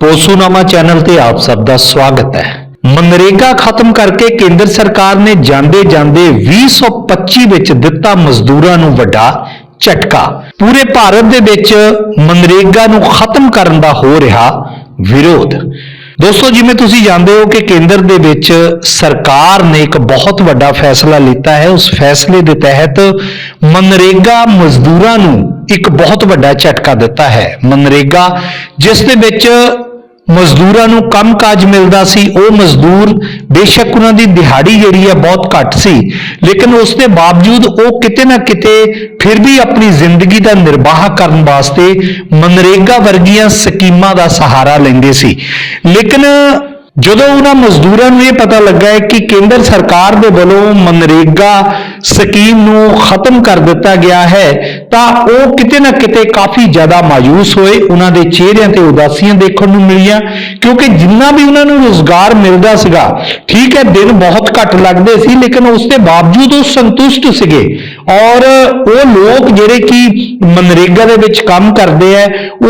ਪੋਸੂਨਾਮਾ channel ਤੇ ਆਪ ਸਭ ਦਾ ਸਵਾਗਤ ਹੈ। ਮਨਰੇਗਾ ਖਤਮ ਕਰਕੇ ਕੇਂਦਰ ਸਰਕਾਰ ਨੇ ਜਾਂਦੇ ਜਾਂਦੇ 2025 ਵਿੱਚ ਦਿੱਤਾ ਮਜ਼ਦੂਰਾਂ ਨੂੰ ਵੱਡਾ ਝਟਕਾ। ਪੂਰੇ ਭਾਰਤ ਦੇ ਵਿੱਚ ਮਨਰੇਗਾ ਨੂੰ ਖਤਮ ਕਰਨ ਦਾ ਹੋ ਰਿਹਾ ਵਿਰੋਧ। ਦੋਸਤੋ, ਜਿਵੇਂ ਤੁਸੀਂ ਜਾਣਦੇ ਹੋ ਕਿ ਕੇਂਦਰ ਦੇ ਵਿੱਚ ਸਰਕਾਰ ਨੇ ਇੱਕ ਬਹੁਤ ਵੱਡਾ ਫੈਸਲਾ ਲਿੱਤਾ ਹੈ। ਉਸ ਫੈਸਲੇ ਦੇ ਤਹਿਤ ਮਨਰੇਗਾ ਮਜ਼ਦੂਰਾਂ ਨੂੰ ਇੱਕ ਬਹੁਤ ਵੱਡਾ ਝਟਕਾ ਦਿੱਤਾ ਹੈ। ਮਨਰੇਗਾ, ਜਿਸ ਦੇ ਵਿੱਚ ਮਜ਼ਦੂਰਾਂ ਨੂੰ ਕੰਮਕਾਜ ਮਿਲਦਾ ਸੀ, ਉਹ ਮਜ਼ਦੂਰ ਬੇਸ਼ੱਕ ਉਹਨਾਂ ਦੀ ਦਿਹਾੜੀ ਜਿਹੜੀ ਹੈ ਬਹੁਤ ਘੱਟ ਸੀ, ਲੇਕਿਨ ਉਸ ਦੇ ਬਾਵਜੂਦ ਉਹ ਕਿਤੇ ਨਾ ਕਿਤੇ ਫਿਰ ਵੀ ਆਪਣੀ ਜ਼ਿੰਦਗੀ ਦਾ ਨਿਰਵਾਹ ਕਰਨ ਵਾਸਤੇ ਮਨਰੇਗਾ ਵਰਗੀਆਂ ਸਕੀਮਾਂ ਦਾ ਸਹਾਰਾ ਲੈਂਦੇ ਸੀ। ਲੇਕਿਨ ਜਦੋਂ ਉਹਨਾਂ ਮਜ਼ਦੂਰਾਂ ਨੂੰ ਇਹ ਪਤਾ ਲੱਗਾ ਹੈ ਕਿ ਕੇਂਦਰ ਸਰਕਾਰ ਦੇ ਵੱਲੋਂ ਮਨਰੇਗਾ ਸਕੀਮ ਨੂੰ ਖਤਮ ਕਰ ਦਿੱਤਾ ਗਿਆ ਹੈ ਤਾਂ ਉਹ ਕਿਤੇ ਨਾ ਕਿਤੇ ਕਾਫੀ ਜ਼ਿਆਦਾ ਮਾਯੂਸ ਹੋਏ, ਉਹਨਾਂ ਦੇ ਚਿਹਰਿਆਂ ਤੇ ਉਦਾਸੀਆਂ ਦੇਖਣ ਨੂੰ ਮਿਲੀਆਂ, ਕਿਉਂਕਿ ਜਿੰਨਾ ਵੀ ਉਹਨਾਂ ਨੂੰ ਰੋਜ਼ਗਾਰ ਮਿਲਦਾ ਸੀਗਾ, ਠੀਕ ਹੈ, ਦਿਨ ਬਹੁਤ ਘੱਟ ਲੱਗਦੇ ਸੀ, ਲੇਕਿਨ ਉਸ ਦੇ ਬਾਵਜੂਦ ਉਹ ਸੰਤੁਸ਼ਟ ਸੀਗੇ। ਔਰ ਉਹ ਲੋਕ ਜਿਹੜੇ ਕਿ ਮਨਰੇਗਾ ਦੇ ਵਿੱਚ ਕੰਮ ਕਰਦੇ ਆ ਉਹ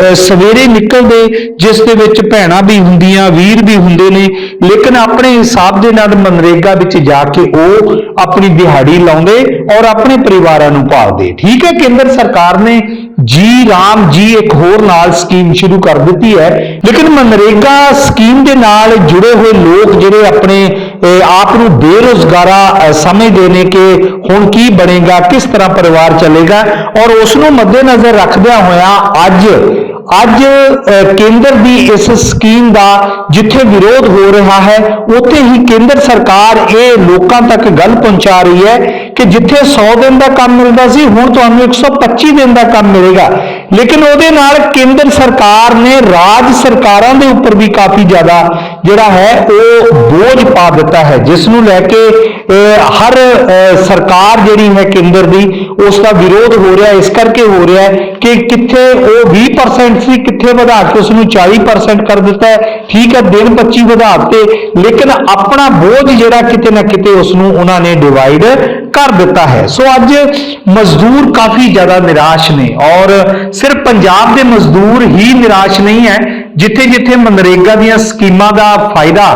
ਅਹ, ਸਵੇਰੇ ਨਿਕਲਦੇ ਜਿਸ ਦੇ ਵਿੱਚ ਭੈਣਾਂ ਵੀ ਹੁੰਦੀਆਂ ਵੀਰ ਵੀ ਹੁੰਦੇ ਨੇ ਲੇਕਿਨ ਆਪਣੇ ਹਿਸਾਬ ਦੇ ਨਾਲ ਮਨਰੇਗਾ ਵਿੱਚ ਜਾ ਕੇ ਉਹ ਆਪਣੀ ਦਿਹਾੜੀ ਲਾਉਂਦੇ ਔਰ ਆਪਣੇ ਪਰਿਵਾਰਾਂ ਨੂੰ ਪਾਲਦੇ ਠੀਕ ਹੈ ਕੇਂਦਰ ਸਰਕਾਰ ਨੇ ਜੀ ਰਾਮ ਜੀ ਇੱਕ ਹੋਰ ਨਾਲ ਸਕੀਮ ਸ਼ੁਰੂ ਕਰ ਦਿੱਤੀ ਹੈ। ਲੇਕਿਨ ਮਨਰੇਗਾ ਸਕੀਮ ਦੇ ਨਾਲ ਜੁੜੇ ਹੋਏ ਲੋਕ ਜਿਹੜੇ ਆਪਣੇ ਆਪ ਨੂੰ ਬੇਰੁਜ਼ਗਾਰਾ ਸਮਝਦੇ ਨੇ ਕਿ ਹੁਣ ਕੀ ਬਣੇਗਾ ਕਿਸ ਤਰ੍ਹਾਂ ਪਰਿਵਾਰ ਚੱਲੇਗਾ ਔਰ ਉਸ ਨੂੰ ਮੱਦੇਨਜ਼ਰ ਰੱਖਦਿਆਂ ਹੋਇਆਂ ਅੱਜ ਅੱਜ ਅਹ, ਕੇਂਦਰ ਦੀ ਇਸ ਸਕੀਮ ਦਾ ਜਿੱਥੇ ਵਿਰੋਧ ਹੋ ਰਿਹਾ ਹੈ ਉੱਥੇ ਹੀ ਕੇਂਦਰ ਸਰਕਾਰ ਇਹ ਲੋਕਾਂ ਤੱਕ ਗੱਲ ਪਹੁੰਚਾ ਰਹੀ ਹੈ ਕਿ ਜਿੱਥੇ 100 ਦਿਨ ਦਾ ਕੰਮ ਮਿਲਦਾ ਸੀ, ਹੁਣ ਤੁਹਾਨੂੰ 125 ਦਿਨ ਦਾ ਕੰਮ ਮਿਲੇਗਾ। ਲੇਕਿਨ ਉਹਦੇ ਨਾਲ ਕੇਂਦਰ ਸਰਕਾਰ ਨੇ, ਰਾਜ ਸਰਕਾਰਾਂ ਦੇ ਉੱਪਰ ਵੀ ਕਾਫੀ ਜ਼ਿਆਦਾ ਜਿਹੜਾ ਹੈ, ਉਹ ਬੋਝ ਪਾ ਦਿੱਤਾ ਹੈ ਜਿਸ ਨੂੰ ਲੈ ਕੇ ਹਰ ਸਰਕਾਰ ਜਿਹੜੀ ਹੈ ਕੇਂਦਰ ਦੀ, ਉਸ ਦਾ ਵਿਰੋਧ ਹੋ ਰਿਹਾ, ਇਸ ਕਰਕੇ ਹੋ ਰਿਹਾ ਕਿ ਕਿੱਥੇ ਉਹ 20% ਸੀ, ਕਿੱਥੇ ਵਧਾ ਕੇ ਉਸ ਨੂੰ 40% ਕਰ ਦਿੱਤਾ ਠੀਕ ਹੈ, ਦਿਨ 25 ਵਧਾ ਦਿੱਤੇ ਲੇਕਿਨ ਆਪਣਾ ਬੋਝ ਜਿਹੜਾ ਕਿਤੇ ਨਾ ਕਿਤੇ ਉਸ ਨੂੰ ਉਹਨਾਂ ਨੇ ਡਿਵਾਈਡ ਕਰ ਦਿੱਤਾ ਹੈ। ਸੋ ਅੱਜ ਮਜ਼ਦੂਰ ਕਾਫੀ ਜ਼ਿਆਦਾ ਨਿਰਾਸ਼ ਨੇ ਔਰ ਸਿਰਫ ਪੰਜਾਬ ਦੇ ਮਜ਼ਦੂਰ ਹੀ ਨਿਰਾਸ਼ ਨਹੀਂ ਹੈ ਜਿੱਥੇ ਜਿੱਥੇ ਮਨਰੇਗਾ ਦੀਆਂ ਸਕੀਮਾਂ ਦਾ ਫਾਇਦਾ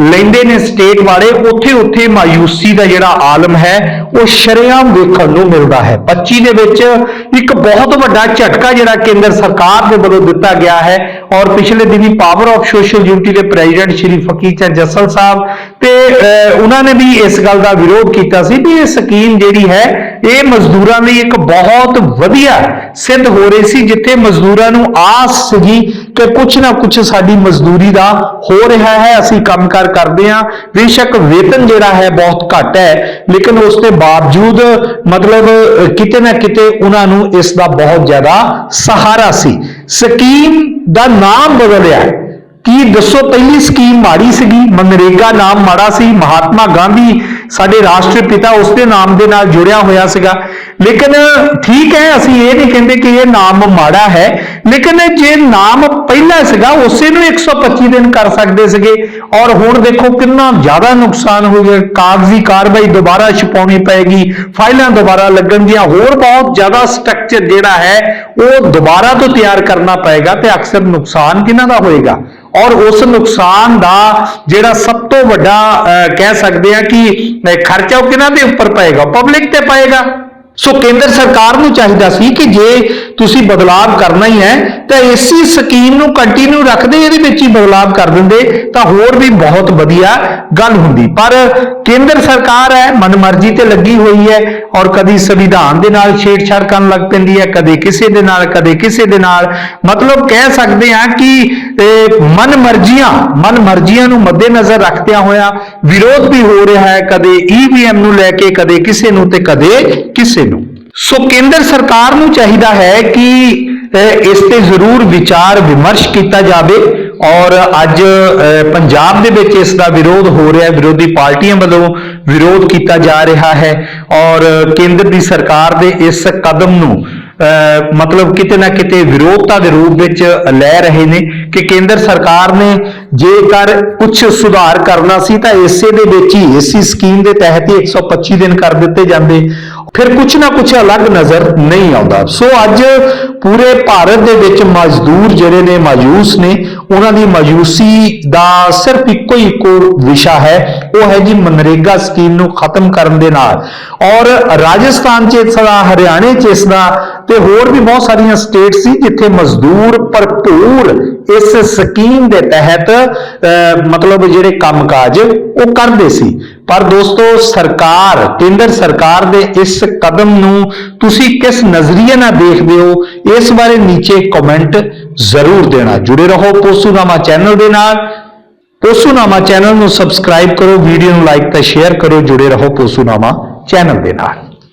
ਲੈਂਦੇ ਨੇ ਸਟੇਟ ਵਾਲੇ ਉੱਥੇ ਉੱਥੇ ਮਾਯੂਸੀ ਦਾ ਜਿਹੜਾ ਆਲਮ ਹੈ, ਉਹ ਸ਼ਰੇਆਮ ਵੇਖਣ ਨੂੰ ਮਿਲਦਾ ਹੈ। 25 ਦੇ ਵਿੱਚ ਇੱਕ ਬਹੁਤ ਵੱਡਾ ਝਟਕਾ ਜਿਹੜਾ ਕੇਂਦਰ ਸਰਕਾਰ ਦੇ ਵੱਲੋਂ ਦਿੱਤਾ ਗਿਆ ਹੈ ਔਰ ਪਿਛਲੇ ਦਿਨੀ ਪਾਵਰ ਆਫ ਸੋਸ਼ਲ ਡਿਊਟੀ ਦੇ ਪ੍ਰੈਜ਼ੀਡੈਂਟ ਸ਼੍ਰੀ ਫਕੀਰ ਚੰਦ ਜੱਸਲ ਸਾਹਿਬ ਤੇ ਉਹਨਾਂ ਨੇ ਵੀ ਇਸ ਗੱਲ ਦਾ ਵਿਰੋਧ ਕੀਤਾ ਸੀ ਵੀ ਇਹ ਸਕੀਮ ਜਿਹੜੀ ਹੈ, ਇਹ ਮਜ਼ਦੂਰਾਂ ਲਈ ਇੱਕ ਬਹੁਤ ਵਧੀਆ ਸਿੱਧ ਹੋ ਰਹੀ ਸੀ, ਜਿੱਥੇ ਮਜ਼ਦੂਰਾਂ ਨੂੰ ਆਸ ਸੀਗੀ ਕਿ ਕੁਝ ਨਾ ਕੁਝ ਸਾਡੀ ਮਜ਼ਦੂਰੀ ਦਾ ਹੋ ਰਿਹਾ ਹੈ, ਅਸੀਂ ਕੰਮਕਾਰ ਕਰਦੇ ਹਾਂ। ਬੇਸ਼ੱਕ ਵੇਤਨ ਜਿਹੜਾ ਹੈ, ਬਹੁਤ ਘੱਟ ਹੈ, ਲੇਕਿਨ ਉਸ ਦੇ ਬਾਵਜੂਦ ਮਤਲਬ ਕਿਤੇ ਨਾ ਕਿਤੇ ਉਹਨਾਂ ਨੂੰ ਇਸ ਦਾ ਬਹੁਤ ਜ਼ਿਆਦਾ ਸਹਾਰਾ ਸੀ। ਸਕੀਮ ਦਾ ਨਾਮ ਬਦਲਿਆ ਕੀ ਦੱਸੋ, ਪਹਿਲੀ ਸਕੀਮ ਮਾੜੀ ਸੀਗੀ ਮਨਰੇਗਾ ਨਾਮ ਮਾੜਾ ਸੀ, ਮਹਾਤਮਾ ਗਾਂਧੀ ਸਾਡੇ ਰਾਸ਼ਟਰ ਪਿਤਾ ਉਸ ਦੇ ਨਾਮ ਦੇ ਨਾਲ ਜੁੜਿਆ ਹੋਇਆ ਸੀਗਾ। ਲੇਕਿਨ ਠੀਕ ਹੈ, ਅਸੀਂ ਇਹ ਨਹੀਂ ਕਹਿੰਦੇ ਕਿ ਇਹ ਨਾਮ ਮਾੜਾ ਹੈ, ਲੇਕਿਨ ਜੇ ਨਾਮ ਪਹਿਲਾ ਸੀਗਾ, ਉਸੇ ਨੂੰ 125 ਦਿਨ ਕਰ ਸਕਦੇ ਸੀਗੇ। ਔਰ ਹੁਣ ਦੇਖੋ ਕਿੰਨਾ ਜ਼ਿਆਦਾ ਨੁਕਸਾਨ ਹੋ ਗਿਆ, ਕਾਗਜ਼ੀ ਕਾਰਵਾਈ ਦੁਬਾਰਾ ਛਪਾਉਣੀ ਪਏਗੀ, ਫਾਈਲਾਂ ਦੁਬਾਰਾ ਲੱਗਣਗੀਆਂ ਹੋਰ ਬਹੁਤ ਜ਼ਿਆਦਾ ਸਟਰਕਚਰ ਜਿਹੜਾ ਹੈ, ਉਹ ਦੁਬਾਰਾ ਤੋਂ ਤਿਆਰ ਕਰਨਾ ਪਏਗਾ ਤੇ ਅਕਸਰ ਨੁਕਸਾਨ ਕਿਹਨਾਂ ਦਾ ਹੋਏਗਾ? ਔਰ ਉਸ ਨੁਕਸਾਨ ਦਾ ਜਿਹੜਾ ਸਭ ਤੋਂ ਵੱਡਾ ਅਹ, ਕਹਿ ਸਕਦੇ ਆ ਕਿ ਖਰਚਾ ਉਹ ਕਿਹਨਾਂ ਦੇ ਉੱਪਰ ਪਏਗਾ? ਪਬਲਿਕ ਤੇ ਪਏਗਾ। ਸੋ ਕੇਂਦਰ ਸਰਕਾਰ ਨੂੰ ਚਾਹੀਦਾ ਸੀ ਕਿ ਜੇ ਤੁਸੀਂ ਬਦਲਾਵ ਕਰਨਾ ਹੀ ਹੈ, ਤਾਂ ਇਸੇ ਸਕੀਮ ਨੂੰ ਕੰਟੀਨਿਊ ਰੱਖਦੇ ਇਹਦੇ ਵਿੱਚ ਹੀ ਬਦਲਾਵ ਕਰ ਦਿੰਦੇ, ਤਾਂ ਹੋਰ ਵੀ ਬਹੁਤ ਵਧੀਆ ਗੱਲ ਹੁੰਦੀ। ਪਰ ਕੇਂਦਰ ਸਰਕਾਰ ਹੈ, ਮਨਮਰਜ਼ੀ ਤੇ ਲੱਗੀ ਹੋਈ ਹੈ ਔਰ ਕਦੀ ਸੰਵਿਧਾਨ ਦੇ ਨਾਲ ਛੇੜਛਾੜ ਕਰਨ ਲੱਗ ਪੈਂਦੀ ਹੈ, ਕਦੇ ਕਿਸੇ ਦੇ ਨਾਲ, ਕਦੇ ਕਿਸੇ ਦੇ ਨਾਲ। ਮਤਲਬ ਕਹਿ ਸਕਦੇ ਹਾਂ ਕਿ ਇਹ ਮਨਮਰਜ਼ੀਆਂ ਮਨਮਰਜ਼ੀਆਂ ਨੂੰ ਮੱਦੇਨਜ਼ਰ ਰੱਖਦਿਆਂ ਹੋਇਆ ਵਿਰੋਧ ਵੀ ਹੋ ਰਿਹਾ ਹੈ, ਕਦੇ ਈਵੀਐਮ ਨੂੰ ਲੈ ਕੇ, ਕਦੇ ਕਿਸੇ ਨੂੰ ਤੇ ਕਦੇ ਕਿਸੇ ਨੂੰ। ਸੋ ਕੇਂਦਰ ਸਰਕਾਰ ਨੂੰ ਚਾਹੀਦਾ ਹੈ ਕਿ ਇਸ ਤੇ ਜ਼ਰੂਰ ਵਿਚਾਰ ਵਿਮਰਸ਼ ਕੀਤਾ ਜਾਵੇ ਔਰ ਅੱਜ ਅਹ, ਪੰਜਾਬ ਦੇ ਵਿੱਚ ਇਸ ਦਾ ਵਿਰੋਧ ਹੋ ਰਿਹਾ ਹੈ ਵਿਰੋਧੀ ਪਾਰਟੀਆਂ ਵੱਲੋਂ ਵਿਰੋਧ ਕੀਤਾ ਜਾ ਰਿਹਾ ਹੈ ਔਰ ਕੇਂਦਰ ਦੀ ਸਰਕਾਰ ਦੇ ਇਸ ਕਦਮ ਨੂੰ ਮਤਲਬ ਕਿਤੇ ਨਾ ਕਿਤੇ ਵਿਰੋਧਤਾ ਦੇ ਰੂਪ ਵਿੱਚ ਲੈ ਰਹੇ ਨੇ ਕਿ ਕੇਂਦਰ ਸਰਕਾਰ ਨੇ ਜੇਕਰ ਕੁਝ ਸੁਧਾਰ ਕਰਨਾ ਸੀ ਤਾਂ ਇਸੇ ਦੇ ਵਿੱਚ ਹੀ, ਇਸੀ ਸਕੀਮ ਦੇ ਤਹਿਤ ਹੀ 125 ਦਿਨ ਕਰ ਦਿੱਤੇ ਜਾਂਦੇ। ਫਿਰ ਕੁਝ ਨਾ ਕੁਝ ਅਲੱਗ ਨਜ਼ਰ ਨਹੀਂ ਆਉਂਦਾ। ਸੋ ਅੱਜ ਪੂਰੇ ਭਾਰਤ ਦੇ ਵਿੱਚ ਮਜ਼ਦੂਰ ਜਿਹੜੇ ਨੇ, ਮਾਯੂਸ ਨੇ, ਉਹਨਾਂ ਦੀ ਮਾਯੂਸੀ ਦਾ ਸਿਰਫ ਇੱਕੋ ਹੀ ਇੱਕੋ ਵਿਸ਼ਾ ਹੈ, ਉਹ ਹੈ ਜੀ ਮਨਰੇਗਾ ਸਕੀਮ ਨੂੰ ਖਤਮ ਕਰਨ ਦੇ ਨਾਲ। ਔਰ ਰਾਜਸਥਾਨ 'ਚ ਇਸ ਦਾ ਹਰਿਆਣੇ 'ਚ ਇਸ ਦਾ ਤੇ ਹੋਰ ਵੀ ਬਹੁਤ ਸਾਰੀਆਂ ਸਟੇਟ ਸੀ ਜਿੱਥੇ ਮਜ਼ਦੂਰ ਭਰਪੂਰ ਇਸ ਸਕੀਮ ਦੇ ਤਹਿਤ ਮਤਲਬ ਜਿਹੜੇ ਕੰਮਕਾਜ, ਉਹ ਕਰਦੇ ਸੀ। ਪਰ ਦੋਸਤੋ, ਸਰਕਾਰ, ਕੇਂਦਰ ਸਰਕਾਰ ਦੇ ਇਸ ਕਦਮ ਨੂੰ ਤੁਸੀਂ ਕਿਸ ਨਜ਼ਰੀਏ ਨਾਲ ਦੇਖਦੇ ਹੋ, ਇਸ ਬਾਰੇ ਨੀਚੇ ਕਮੈਂਟ ਜ਼ਰੂਰ ਦੇਣਾ। ਜੁੜੇ ਰਹੋ ਪੋਸੂਨਾਮਾ ਚੈਨਲ ਦੇ ਨਾਲ। ਪੋਸੂਨਾਮਾ ਚੈਨਲ ਨੂੰ ਸਬਸਕ੍ਰਾਈਬ ਕਰੋ ਵੀਡੀਓ ਨੂੰ ਲਾਈਕ ਤੇ ਸ਼ੇਅਰ ਕਰੋ, ਜੁੜੇ ਰਹੋ ਪੋਸੂਨਾਮਾ ਚੈਨਲ ਦੇ ਨਾਲ।